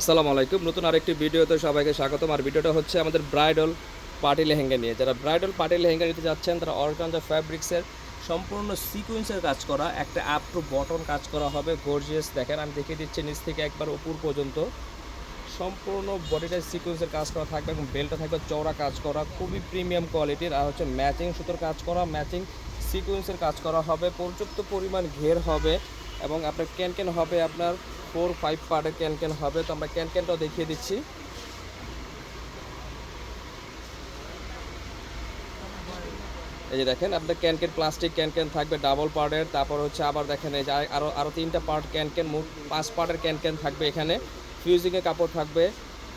আসসালামু আলাইকুম। নতুন আরেকটি ভিডিওতে সবাইকে স্বাগতম। আর ভিডিওটা হচ্ছে আমাদের ব্রাইডল পার্টি লেহেঙ্গা নিয়ে। যারা ব্রাইডল পার্টি লেহেঙ্গা নিতে যাচ্ছেন, তারা অর্গানজা ফ্যাব্রিক্সের সম্পূর্ণ সিকোয়েন্সের কাজ করা, একটা অ্যাপ টু বটন কাজ করা হবে। গর্জিয়াস দেখেন, আমি দেখিয়ে দিচ্ছি নিচ থেকে একবার উপর পর্যন্ত। সম্পূর্ণ বডিটায় সিকোয়েন্সের কাজ করা থাকবে এবং বেলটা থাকবে চওড়া কাজ করা, খুবই প্রিমিয়াম কোয়ালিটির আর হচ্ছে ম্যাচিং সুতোর কাজ করা ম্যাচিং সিকোয়েন্সের কাজ করা হবে। পর্যাপ্ত পরিমাণ ঘের হবে এবং আপনার ক্যান ক্যান হবে আপনার ফোর ফাইভ পার্টের ক্যান ক্যান হবে তো আমরা ক্যান ক্যানটাও দেখিয়ে দিচ্ছি। এই যে দেখেন আপনার can can plastic can can থাকবে ডাবল পার্টের তারপর হচ্ছে আবার দেখেন, এই যে আরও আরও আরও তিনটা পার্ট ক্যান ক্যান মোট পাঁচ পার্টের ক্যান ক্যান থাকবে এখানে। ফিউজিংয়ের কাপড় থাকবে।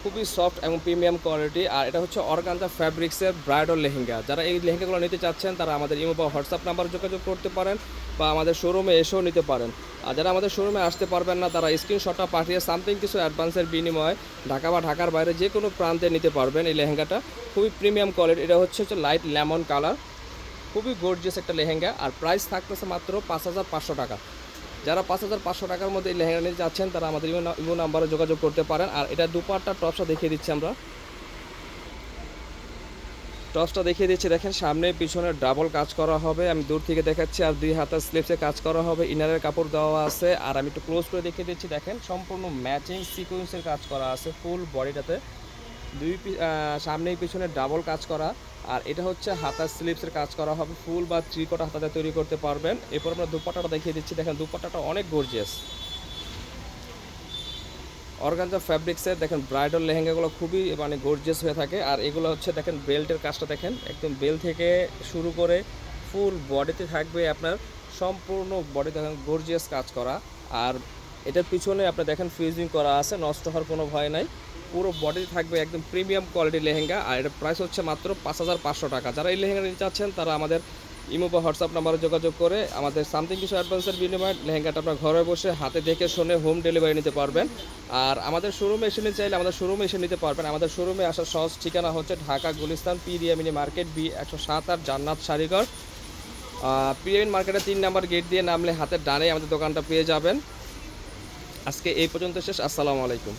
খুবই সফট এবং প্রিমিয়াম কোয়ালিটি আর এটা হচ্ছে অর্গানজা ফ্যাব্রিক্সের ব্রাইডাল লেহেঙ্গা। যারা এই লেহেঙ্গাগুলো নিতে চাচ্ছেন, তারা আমাদের ইমো বা হোয়াটসঅ্যাপ নাম্বার যোগাযোগ করতে পারেন বা আমাদের শোরুমে এসেও নিতে পারেন। আর যারা আমাদের শোরুমে আসতে পারবেন না, তারা স্ক্রিনশটটা পাঠিয়ে সামথিং কিছু অ্যাডভান্সের বিনিময়ে ঢাকা বা ঢাকার বাইরে যে কোনো প্রান্তে নিতে পারবেন এই লেহেঙ্গাটা। খুবই প্রিমিয়াম কোয়ালিটি এটা হচ্ছে হচ্ছে লাইট লেমন কালার খুবই গর্জিয়াস একটা লেহেঙ্গা, আর প্রাইস থাকতেছে মাত্র পাঁচ হাজার পাঁচশো টাকা। যারা পাঁচ হাজার পাঁচশো টাকার মধ্যে লেহেঙ্গা নিতে যাচ্ছেন, তারা আমাদের ইমো নাম্বারে যোগাযোগ করতে পারেন। আর এটা দুপাটটা টপসটা দেখিয়ে দিচ্ছি আমরা। টপসটা দেখিয়ে দিচ্ছি, দেখেন সামনে পিছনে ডাবল কাজ করা হবে। আমি দূর থেকে দেখাচ্ছি, আর দুই হাতের স্লিপসে কাজ করা হবে। ইনারের কাপড় দেওয়া আছে, আর আমি একটু ক্লোজ করে দেখিয়ে দিচ্ছি, দেখেন সম্পূর্ণ ম্যাচিং সিকোয়েন্সের কাজ করা আছে ফুল বডিটাতে দুই সামনেই পিছনে ডাবল কাজ করা। আর এটা হচ্ছে হাতার স্লিপসের কাজ করা হবে। ফুল বা ত্রিকোটা হাতাতে তৈরি করতে পারবেন। এরপর আমরা দুপাট্টাটা দেখিয়ে দিচ্ছি। দেখেন, দুপাট্টাটা অনেক গর্জিয়াস অর্গানজা ফ্যাব্রিক্সের দেখেন ব্রাইডাল লেহেঙ্গাগুলো খুবই মানে গর্জিয়াস হয়ে থাকে। আর এগুলো হচ্ছে, দেখেন বেল্টের কাজটা দেখেন। একদম বেল থেকে শুরু করে ফুল বডিতে থাকবে আপনার। সম্পূর্ণ বডি দেখেন গর্জিয়াস কাজ করা। আর এটার পিছনে আপনি দেখেন ফিউজিং করা আছে, নষ্ট হওয়ার কোনো ভয় নাই। পুরো বডি থাকবে একদম প্রিমিয়াম কোয়ালিটির লেহেঙ্গা, আর এটার প্রাইস হচ্ছে মাত্র পাঁচ হাজার পাঁচশো টাকা। যারা এই লেহেঙ্গা নিতে চাচ্ছেন, তারা আমাদের ইমো বা হোয়াটসঅ্যাপ নাম্বারে যোগাযোগ করে আমাদের সামথিং কিছু অ্যাডভান্সের বিনিময়ে লেহেঙ্গাটা আপনার ঘরে বসে হাতে দেখে শুনে হোম ডেলিভারি নিতে পারবেন। আর আমাদের শোরুমে এসে নিতে চাইলে আমাদের শোরুমে এসে নিতে পারবেন। আমাদের শোরুমে আসার সহজ ঠিকানা হচ্ছে ঢাকা, গুলিস্তান পিরিয়ামিনি মার্কেট, বি একশো সাত আট জান্নাত শাড়িঘর। পিরিয়ামিন মার্কেটের তিন নাম্বার গেট দিয়ে নামলে হাতের ডানে আমাদের দোকানটা পেয়ে যাবেন। আজকে এই পর্যন্ত শেষ। আসসালামু আলাইকুম।